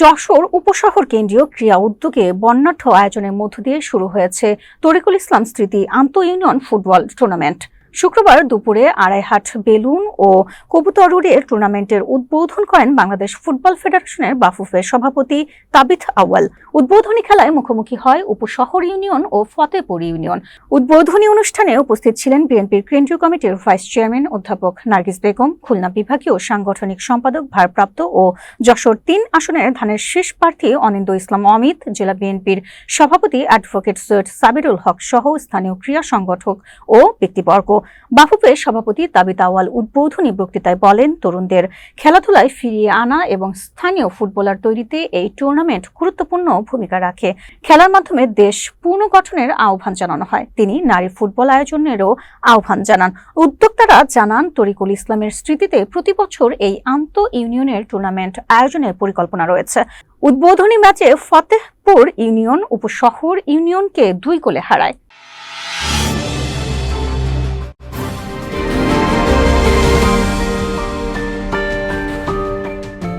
যশোর উপশহর কেন্দ্রীয় ক্রিয়া উদ্যোগে বর্ণাঢ্য আয়োজনের মধ্য দিয়ে শুরু হয়েছে তরিকুল ইসলাম স্মৃতি আন্ত ইউনিয়ন ফুটবল টুর্নামেন্ট। শুক্রবার দুপুরে আড়াইহাট বেলুন ও কবুতর রোডে টুর্নামেন্টের উদ্বোধন করেন বাংলাদেশ ফুটবল ফেডারেশনের বাফুফের সভাপতি তাবিথ আওয়াল উদ্বোধনী খেলায় মুখোমুখি হয় উপশহর ইউনিয়ন ও ফতেপুর ইউনিয়ন। উদ্বোধনী অনুষ্ঠানে উপস্থিত ছিলেন বিএনপির কেন্দ্রীয় কমিটির ভাইস চেয়ারম্যান অধ্যাপক নার্গিস বেগম, খুলনা বিভাগীয় সাংগঠনিক সম্পাদক ভারপ্রাপ্ত ও যশোর তিন আসনের ধানের শেষ প্রার্থী অনিন্দ ইসলাম অমিত, জেলা বিএনপির সভাপতি অ্যাডভোকেট সৈয়দ সাবিরুল হক সহ স্থানীয় ক্রীড়া সংগঠক ও ব্যক্তিবর্গ। বাফুফের সভাপতি তাবিত আওয়াল উদ্বোধনী বক্তৃতায় বলেন, তরুণদের খেলাধুলায় ফিরিয়ে আনা এবং স্থানীয় ফুটবলার তৈরিতে এই টুর্নামেন্ট গুরুত্বপূর্ণ ভূমিকা রাখে। খেলার মাধ্যমে দেশ পুনর্গঠনের আহ্বান জানানো হয়। তিনি নারী ফুটবল আয়োজনেরও আহ্বান জানান। উদ্যোক্তারা জানান, তরিকুল ইসলামের স্মৃতিতে প্রতি বছর এই আন্ত ইউনিয়নের টুর্নামেন্ট আয়োজনের পরিকল্পনা রয়েছে। উদ্বোধনী ম্যাচে ফতেহপুর ইউনিয়ন উপশহর ইউনিয়নকে দুই গোলে হারায়।